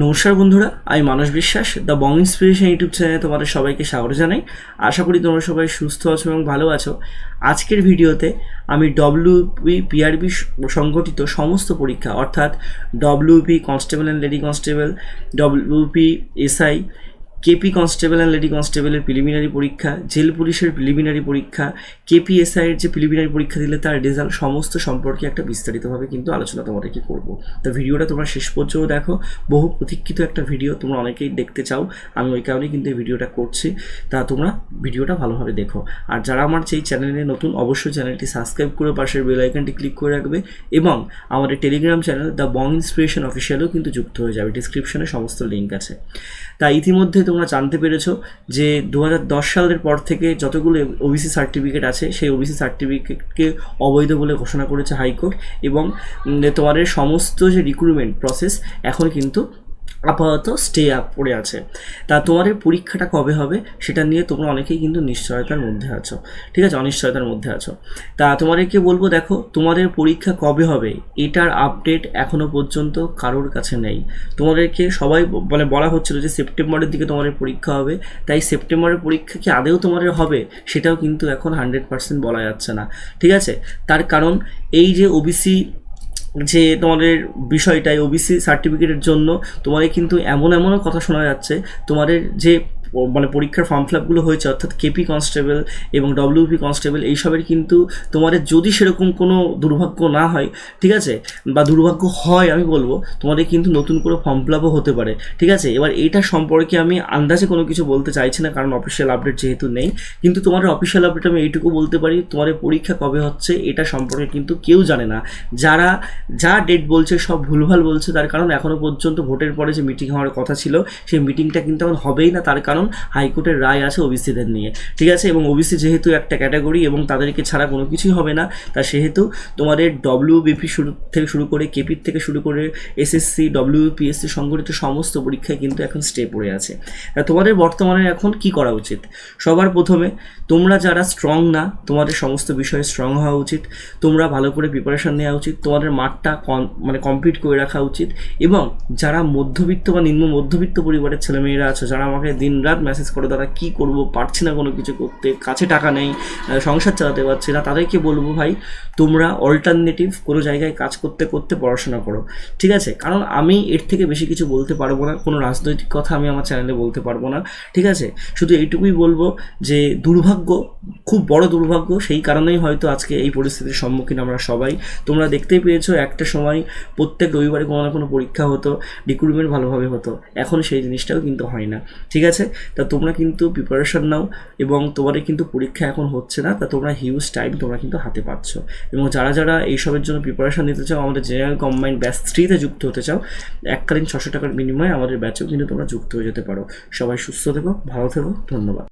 নমস্কার বন্ধুরা, আমি মানস বিশ্বাস দ্য বং ইন্সপিরেশন ইউটিউব চ্যানেলে তোমাদের সবাইকে স্বাগত জানাই। আশা করি তোমরা সবাই সুস্থ আছো এবং ভালো আছো। আজকের ভিডিওতে আমি ডব্লিউপি পিআরবি সংগঠিত সমস্ত পরীক্ষা, অর্থাৎ WBP constable and lady constable WBP SI KP constable and lady কনস্টেবলের প্রিলিমিনারি পরীক্ষা, জেল পুলিশের প্রিলিমিনারি পরীক্ষা কেপিএসআইয়ের যে প্রিলিমিনারি পরীক্ষা দিলে তার রেজাল্ট সমস্ত সম্পর্কে একটা বিস্তারিতভাবে কিন্তু আলোচনা তোমাদেরকে করব। তো ভিডিওটা তোমরা শেষ পর্যন্ত দেখো। বহু প্রতীক্ষিত একটা ভিডিও তোমরা অনেকেই দেখতে চাও। আমি ওই কারণেই কিন্তু এই ভিডিওটা করছি। তা তোমরা ভিডিওটা ভালোভাবে দেখো। আর যারা আমার যেই চ্যানেলে নতুন, অবশ্যই চ্যানেলটি সাবস্ক্রাইব করে পাশের বেল আইকনটি ক্লিক করে রাখবে এবং আমাদের Telegram channel the Bong inspiration অফিসিয়ালও কিন্তু যুক্ত হয়ে যাবে। ডিসক্রিপশনে সমস্ত লিঙ্ক আছে। তা ইতিমধ্যে তোমরা জানতে পেরেছ যে দু হাজার দশ সালের পর থেকে যতগুলো ওবিসি সার্টিফিকেট আছে, সেই ওবিসি সার্টিফিকেটকে অবৈধ বলে ঘোষণা করেছে হাইকোর্ট এবং তোমাদের সমস্ত যে রিক্রুটমেন্ট প্রসেস এখন কিন্তু আপাতত স্টে আপ পড়ে আছে। তা তোমাদের পরীক্ষাটা কবে হবে সেটা নিয়ে তোমরা অনেকেই কিন্তু নিশ্চয়তার মধ্যে আছো। ঠিক আছে? অনিশ্চয়তার মধ্যে আছো। তা তোমাদেরকে বলব, দেখো, তোমাদের পরীক্ষা কবে হবে এটার আপডেট এখনও পর্যন্ত কারোর কাছে নেই। তোমাদেরকে সবাই মানে বলা হচ্ছিল যে সেপ্টেম্বরের দিকে তোমাদের পরীক্ষা হবে। তাই সেপ্টেম্বরের পরীক্ষা কি আদেও তোমাদের হবে? সেটাও কিন্তু এখন হান্ড্রেড পার্সেন্ট বলা যাচ্ছে না। ঠিক আছে? তার কারণ এই যে ওবিসি যে তোমাদের বিষয়টাই ওবিসি সার্টিফিকেটের জন্য তোমাদের কিন্তু এমন এমনও কথা শোনা যাচ্ছে, তোমাদের যে মানে পরীক্ষার ফর্ম ফিলাপগুলো হয়েছে, অর্থাৎ কেপি কনস্টেবল এবং ডব্লিউপি কনস্টেবল এইসবের কিন্তু তোমাদের যদি সেরকম কোনো দুর্ভাগ্য না হয়, ঠিক আছে? বা দুর্ভাগ্য হয় আমি বলব, তোমাদের কিন্তু নতুন করে ফর্ম ফিলাপও হতে পারে, ঠিক আছে? এবার এইটা সম্পর্কে আমি আন্দাজে কোনো কিছু বলতে চাইছি না, কারণ অফিসিয়াল আপডেট যেহেতু নেই। কিন্তু তোমাদের অফিসিয়াল আপডেট আমি এইটুকু বলতে পারি, তোমাদের পরীক্ষা কবে হচ্ছে এটা সম্পর্কে কিন্তু কেউ জানে না। যারা, যা ডেট বলছে সব ভুলভাল বলছে, তার কারণ এখনও পর্যন্ত ভোটের পরে যে মিটিং হওয়ার কথা ছিল, সেই মিটিংটা কিন্তু এখন হবেই না, তার কারণ হাইকোর্টের রায় আছে ওবিসিদের নিয়ে। ঠিক আছে? এবং ওবিসি যেহেতু একটা ক্যাটাগরি এবং তাদেরকে ছাড়া কোনো কিছুই হবে না, তা সেহেতু তোমাদের ডব্লিউবিপি শুরু থেকে শুরু করে, কেপির থেকে শুরু করে, এসএসসি, ডব্লিউপিএসসি সংগঠিত সমস্ত পরীক্ষায় কিন্তু এখন স্টে পড়ে আছে। তা তোমাদের বর্তমানে এখন কি করা উচিত? সবার প্রথমে তোমরা যারা স্ট্রং না, তোমাদের সমস্ত বিষয়ে স্ট্রং হওয়া উচিত। তোমরা ভালো করে প্রিপারেশন নেওয়া উচিত। তোমাদের মাঠটা মানে কমপ্লিট করে রাখা উচিত। এবং যারা মধ্যবিত্ত বা নিম্ন মধ্যবিত্ত পরিবারের ছেলেমেয়েরা আছে, যারা আমাকে দিনরাত মেসেজ করে তারা কি করব, পারছি না কোনো কিছু করতে, কাছে টাকা নেই সংসার চালাতে পারছি না, তাদেরকে বলব ভাই, তোমরা অল্টারনেটিভ কোনো জায়গায় কাজ করতে করতে পড়াশোনা করো, ঠিক আছে? কারণ আমি এর থেকে বেশি কিছু বলতে পারব না, কোনো রাজনৈতিক কথা আমি আমার চ্যানেলে বলতে পারব না, ঠিক আছে? শুধু এইটুকুই বলব যে দুর্ভাগ্য, খুব বড় দুর্ভাগ্য, সেই কারণেই হয়তো আজকে এই পরিস্থিতির সম্মুখীন আমরা সবাই। তোমরা দেখতেই পেয়েছ, একটা সময় প্রত্যেক রবিবারে কোনো না কোনো পরীক্ষা হতো রিক্রুটমেন্ট ভালোভাবে হতো, এখন সেই জিনিসটাও কিন্তু হয় না, ঠিক আছে? তা তোমরা কিন্তু প্রিপারেশান নাও এবং তোমাদের কিন্তু পরীক্ষা এখন হচ্ছে না, তা তোমরা হিউজ টাইম তোমরা কিন্তু হাতে পাচ্ছ। এবং যারা যারা এইসবের জন্য প্রিপারেশান নিতে চাও, আমাদের জেনারেল কম্বাইন্ড ব্যাচ থ্রিতে যুক্ত হতে চাও, এককালীন ছশো টাকার বিনিময়ে আমাদের ব্যাচেও কিন্তু তোমরা যুক্ত হয়ে যেতে পারো। সবাই সুস্থ থেকো, ভালো থেকো, ধন্যবাদ।